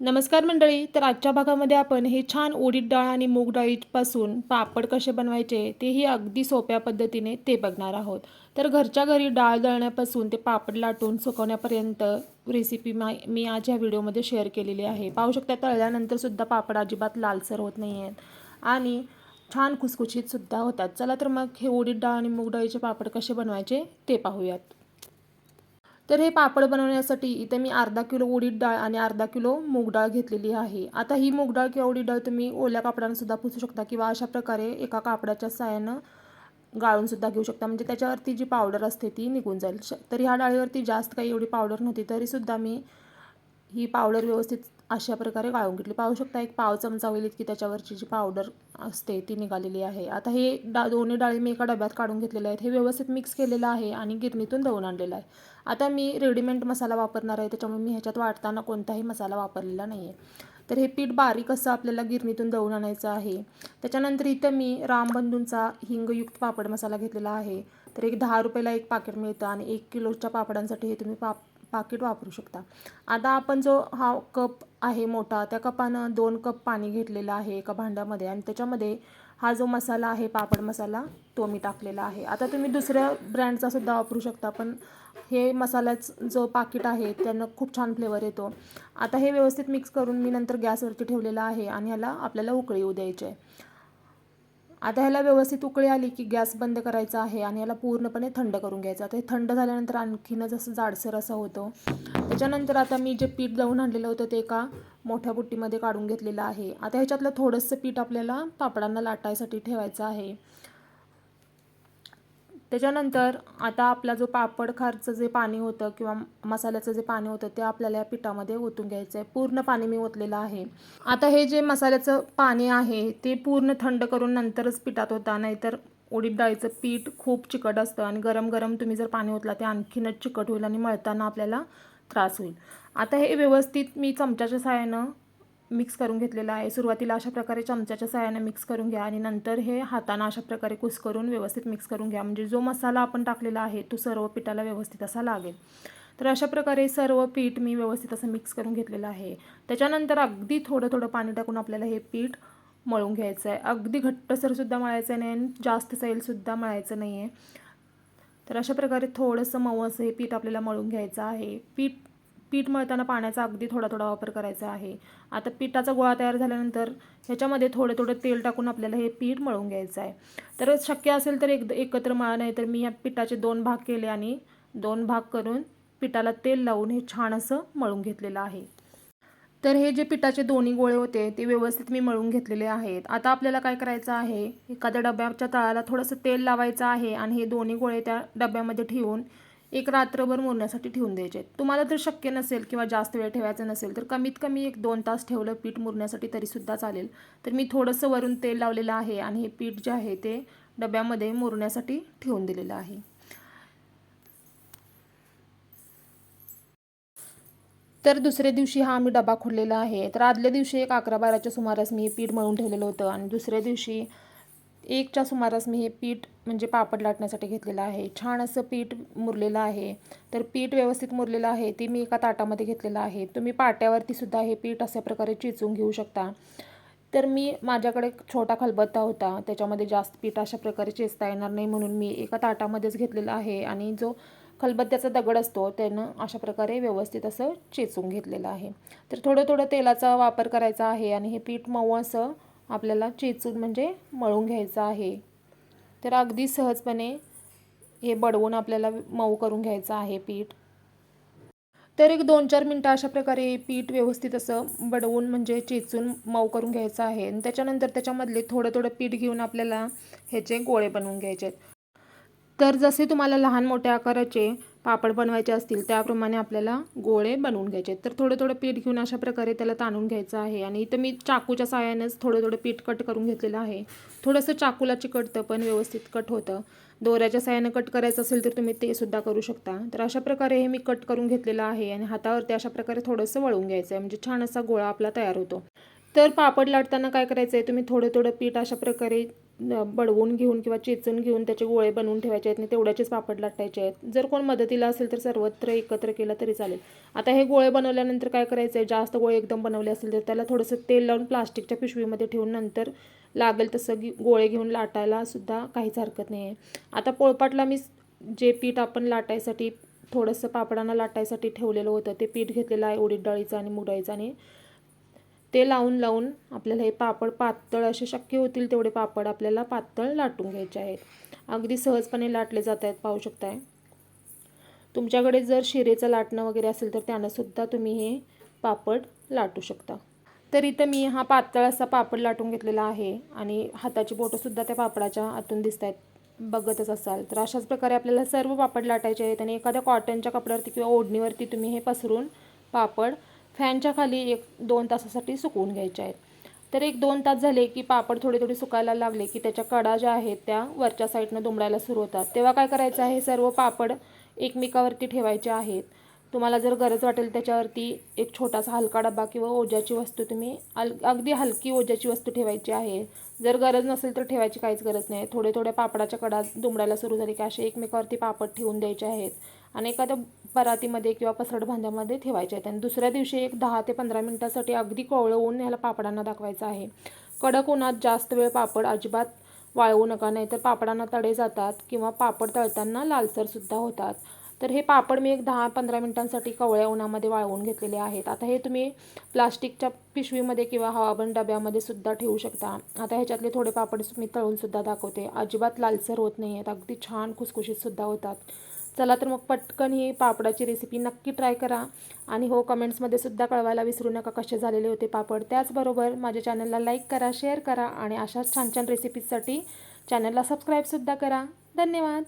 नमस्कार मंडळी तर आजच्या भागामध्ये आपण हे छान उडीद डाळ आणि मूग डाळीपासून पापड कसे बनवायचे तेही अगदी सोप्या पद्धतीने ते बघणार आहोत. तर घरच्या घरी डाळ दळण्यापासून ते पापड लाटून सुकवण्यापर्यंत रेसिपी मा मी आज ह्या व्हिडिओमध्ये शेअर केलेली आहे. पाहू शकता तळल्यानंतरसुद्धा पापड अजिबात लालसर होत नाही आहेत आणि छान खुसखुशीतसुद्धा होतात. चला तर मग हे उडीद डाळ आणि मूग डाळीचे पापड कसे बनवायचे ते पाहूयात. तर हे पापड बनवण्यासाठी इथे मी अर्धा किलो उडीद डाळ आणि अर्धा किलो मूग डाळ घेतलेली आहे. आता ही मूग डाळ किंवा उडीद डाळ तुम्ही ओल्या कापडानं सुद्धा पुसू शकता किंवा अशा प्रकारे एका कापडाच्या साहाय्यानं गाळूनसुद्धा घेऊ शकता. म्हणजे त्याच्यावरती जी पावडर असते ती निघून जाईल. श तर ह्या डाळीवरती जास्त काही एवढी पावडर नव्हती तरीसुद्धा मी ही पावडर व्यवस्थित अशा प्रकारे गाळून घेतली. पाहू शकता एक पाव चमचा होईल की त्याच्यावरची जी पावडर असते ती निघालेली आहे. आता हे डा दोन्ही डाळी मी एका डब्यात काढून घेतलेले आहेत. हे व्यवस्थित मिक्स केलेलं आहे आणि गिरणीतून दळून आणलेलं आहे. आता मी रेडीमेड मसाला वापरणार आहे त्याच्यामुळे मी ह्याच्यात वाटताना कोणताही मसाला वापरलेला नाही आहे तर हे पीठ बारीक असं आपल्याला गिरणीतून दळून आणायचं आहे. त्याच्यानंतर इथं मी रामबंधूंचा हिंगयुक्त पापड मसाला घेतलेला आहे. तर एक दहा रुपयाला एक पाकिट मिळतं आणि एक किलोच्या पापडांसाठी हे तुम्ही पाप पाकिट वापरू शकता. आता आपण जो हा कप आहे मोठा त्या कपानं दोन कप पाणी घेतलेलं आहे एका भांड्यामध्ये आणि त्याच्यामध्ये हा जो मसाला आहे पापड मसाला तो मी टाकलेला आहे. आता तुम्ही दुसऱ्या ब्रँडचा सुद्धा वापरू शकता पण हे मसाल्याच जो पाकिट आहे त्यानं खूप छान फ्लेवर येतो. आता हे व्यवस्थित मिक्स करून मी नंतर गॅसवरती ठेवलेलं आहे आणि ह्याला आपल्याला उकळी येऊ द्यायची आहे. आता ह्याला व्यवस्थित उकळी आली की गॅस बंद करायचा आहे आणि याला पूर्णपणे थंड करून घ्यायचं. आता हे थंड झाल्यानंतर आणखीनच असं जाडसर असं होतं. त्याच्यानंतर आता मी जे पीठ दळून आणलेलं होतं ते एका मोठ्या बुट्टीमध्ये काढून घेतलेलं आहे. आता ह्याच्यातलं थोडंसं पीठ आपल्याला पापडांना लाटायसाठी ठेवायचं आहे. त्याच्यानंतर आता आपला जो पापड खारचं जे पाणी होतं किंवा मसाल्याचं जे पाणी होतं ते आपल्याला या पिठामध्ये ओतून घ्यायचं आहे. पूर्ण पाणी मी ओतलेलं आहे. आता हे जे मसाल्याचं पाणी आहे ते पूर्ण थंड करून नंतरच पिठात होता नाहीतर उडीद डाळीचं पीठ खूप चिकट असतं आणि गरम गरम तुम्ही जर पाणी ओतला ते आणखीनच चिकट होईल आणि मळताना आपल्याला त्रास होईल. आता हे व्यवस्थित मी चमच्याच्या साहाय्यानं मिक्स करून घेतलेलं आहे. सुरुवातीला अशा प्रकारे चमच्याच्या सहाय्याने मिक्स करून घ्या आणि नंतर हे हातानं अशा प्रकारे कुस करून व्यवस्थित मिक्स करून घ्या. म्हणजे जो मसाला आपण टाकलेला आहे तो सर्व पिठाला व्यवस्थित असा लागेल. तर अशा प्रकारे सर्व पीठ मी व्यवस्थित असं मिक्स करून घेतलेलं आहे. त्याच्यानंतर अगदी थोडं थोडं पाणी टाकून आपल्याला हे पीठ मळून घ्यायचं आहे. अगदी घट्टसरसुद्धा मळायचं नाही आणि जास्त सैलसुद्धा मळायचं नाही आहे तर अशा प्रकारे थोडंसं मऊ असं हे पीठ आपल्याला मळून घ्यायचं आहे. पीठ पीठ मळताना पाण्याचा अगदी थोडा थोडा वापर करायचा आहे. आता पिठाचा गोळा तयार झाल्यानंतर ह्याच्यामध्ये थोडं थोडं तेल टाकून आपल्याला हे पीठ मळून घ्यायचं आहे. तर शक्य असेल तर एक एकत्र मळा नाही तर मी या पिठाचे दोन भाग केले आणि दोन भाग करून पिठाला तेल लावून हे छान असं मळून घेतलेलं आहे. तर हे जे पिठाचे दोन्ही गोळे होते ते व्यवस्थित मी मळून घेतलेले आहेत. आता आपल्याला काय करायचं आहे एखाद्या डब्याच्या तळाला थोडंसं तेल लावायचं आहे आणि हे दोन्ही गोळे त्या डब्यामध्ये ठेवून एक रात्रभर मुरण्यासाठी ठेवून द्यायचे. तुम्हाला जर शक्य नसेल किंवा जास्त वेळ ठेवायचं नसेल तर कमीत कमी एक दोन तास ठेवलं पीठ मुरण्यासाठी तरीसुद्धा चालेल. तर मी थोडंसं वरून तेल लावलेलं आहे आणि हे पीठ जे आहे ते डब्यामध्ये मुरण्यासाठी ठेवून दिलेलं आहे. तर दुसऱ्या दिवशी हा आम्ही डबा खोललेला आहे. तर आदल्या दिवशी एक अकरा बाराच्या सुमारास मी पीठ मळून ठेवलेलं होतं आणि दुसऱ्या दिवशी एकच्या सुमारास मी हे पीठ म्हणजे पापड लाटण्यासाठी घेतलेलं आहे. छान असं पीठ मुरलेलं आहे. तर पीठ व्यवस्थित मुरलेलं आहे ते मी एका ताटामध्ये घेतलेलं आहे. तुम्ही पाट्यावरती सुद्धा हे पीठ अशा प्रकारे चिचून घेऊ शकता. तर मी माझ्याकडे छोटा खलबत्ता होता त्याच्यामध्ये जास्त पीठ अशा प्रकारे चेचता येणार नाही म्हणून मी एका ताटामध्येच घेतलेलं आहे आणि जो खलबत्त्याचा दगड असतो त्यानं अशा प्रकारे व्यवस्थित असं चेचून घेतलेलं आहे. तर थोडं थोडं तेलाचा वापर करायचा आहे आणि हे पीठ मऊ असं आपल्याला चेचून म्हणजे मळून घ्यायचं आहे. तर अगदी सहजपणे हे बडवून आपल्याला मऊ करून घ्यायचं आहे पीठ. तर एक दोन चार मिनटं अशा प्रकारे पीठ व्यवस्थित असं बडवून म्हणजे चेचून मऊ करून घ्यायचं आहे. आणि त्याच्यानंतर त्याच्यामधले थोडं थोडं पीठ घेऊन आपल्याला ह्याचे गोळे बनवून घ्यायचे आहेत. तर जसे तुम्हाला लहान मोठ्या आकाराचे पापड बनवायचे असतील त्याप्रमाणे आपल्याला गोळे बनवून घ्यायचे. तर थोडं थोडं पीठ घेऊन अशा प्रकारे त्याला ताणून घ्यायचं आहे. आणि इथं मी चाकूच्या साहाय्यानेच थोडं थोडं पीठ कट करून घेतलेलं आहे. थोडंसं चाकूला चिकटतं पण व्यवस्थित कट होतं. दोऱ्याच्या साह्यानं कट करायचं असेल तर तुम्ही ते सुद्धा करू शकता. तर अशा प्रकारे हे मी कट करून घेतलेलं आहे आणि हातावरती अशा प्रकारे थोडंसं वळून घ्यायचं आहे. म्हणजे छान असा गोळा आपला तयार होतो. तर पापड लाटताना काय करायचं आहे तुम्ही थोडं थोडं पीठ अशा प्रकारे बडवून घेऊन किंवा चेचून घेऊन त्याचे गोळे बनवून ठेवायचे आहेत आणि तेवढ्याचेच पापड लाटायचे आहेत. जर कोण मदतीला असेल तर सर्वत्र एकत्र केलं तरी चालेल. आता हे गोळे बनवल्यानंतर काय करायचं आहे जास्त गोळे एकदम बनवले असेल तर त्याला थोडंसं तेल लावून प्लास्टिकच्या पिशवीमध्ये ठेवून नंतर लागेल तसं गोळे घेऊन लाटायला सुद्धा काहीच हरकत नाही आहे. आता पोळपाटला मी जे पीठ आपण लाटायसाठी थोडंसं पापडांना लाटायसाठी ठेवलेलं होतं ते पीठ घेतलेलं आहे उडीद डाळीचं आणि मूग आणि ते लावून लावून आपल्याला हे पापड पातळ असे शक्य होतील तेवढे पापड आपल्याला पातळ लाटून घ्यायचे आहेत. अगदी सहजपणे लाटले जात आहेत पाहू शकताय. तुमच्याकडे जर शिरेचं लाटणं वगैरे असेल तर त्यानंसुद्धा तुम्ही हे पापड लाटू शकता. तर इथं मी हा पातळ असा पापड लाटून घेतलेला आहे आणि हाताची बोटंसुद्धा त्या पापडाच्या आतून दिसत आहेत. बघतच असाल तर अशाच प्रकारे आपल्याला सर्व पापड लाटायचे आहेत आणि एखाद्या कॉटनच्या कपड्यावरती किंवा ओढणीवरती तुम्ही हे पसरून पापड फॅनच्या खाली एक दोन तासासाठी सुकवून घ्यायचे आहेत. तर एक दोन तास झाले की पापड थोडे थोडे सुकायला लागले की त्याच्या कडा ज्या आहेत त्या वरच्या साईडनं दुमडायला सुरू होतात. तेव्हा काय करायचं आहे? सर्व पापड एकमेकावरती ठेवायचे आहेत. तुम्हाला जर गरज वाटेल त्याच्यावरती एक छोटासा हलका डबा किंवा ओझ्याची वस्तू तुम्ही अल अगदी हलकी ओझ्याची वस्तू ठेवायची आहे. जर गरज नसेल तर ठेवायची काहीच गरज नाही. थोडे थोडे पापडाच्या कडा दुमडायला सुरू झाले की असे एकमेकावरती पापड ठेवून द्यायचे आहेत. आणि एखाद्या परातीमध्ये किंवा पसरट भांड्यामध्ये ठेवायचे आहेत. आणि दुसऱ्या दिवशी एक दहा ते पंधरा मिनटासाठी अगदी कोवळवून ऊन ह्याला पापडांना दाखवायचं आहे. कडक उन्हात जास्त वेळ पापड अजिबात वाळवू नका नाही तर पापडांना तडे जातात किंवा पापड तळताना लालसरसुद्धा होतात. तर हे पापड मी एक दहा पंधरा मिनटांसाठी कवळ्या उन्हामध्ये वाळवून घेतलेले आहेत. आता हे तुम्ही प्लास्टिकच्या पिशवीमध्ये किंवा हवाबंद डब्यामध्ये सुद्धा ठेवू शकता. आता ह्याच्यातले थोडे पापड मी तळूनसुद्धा दाखवते. अजिबात लालसर होत नाही आहेत अगदी छान खुसखुशीतसुद्धा होतात. चला तर मग पटकन ही पापडाची रेसिपी नक्की ट्राय करा. आणि हो कमेंट्समध्ये सुद्धा कळवायला विसरू नका कसे झालेले होते पापड. त्याचबरोबर माझ्या चॅनलला लाईक करा शेअर करा आणि अशाच छान छान रेसिपीजसाठी चॅनलला सबस्क्राईबसुद्धा करा. धन्यवाद.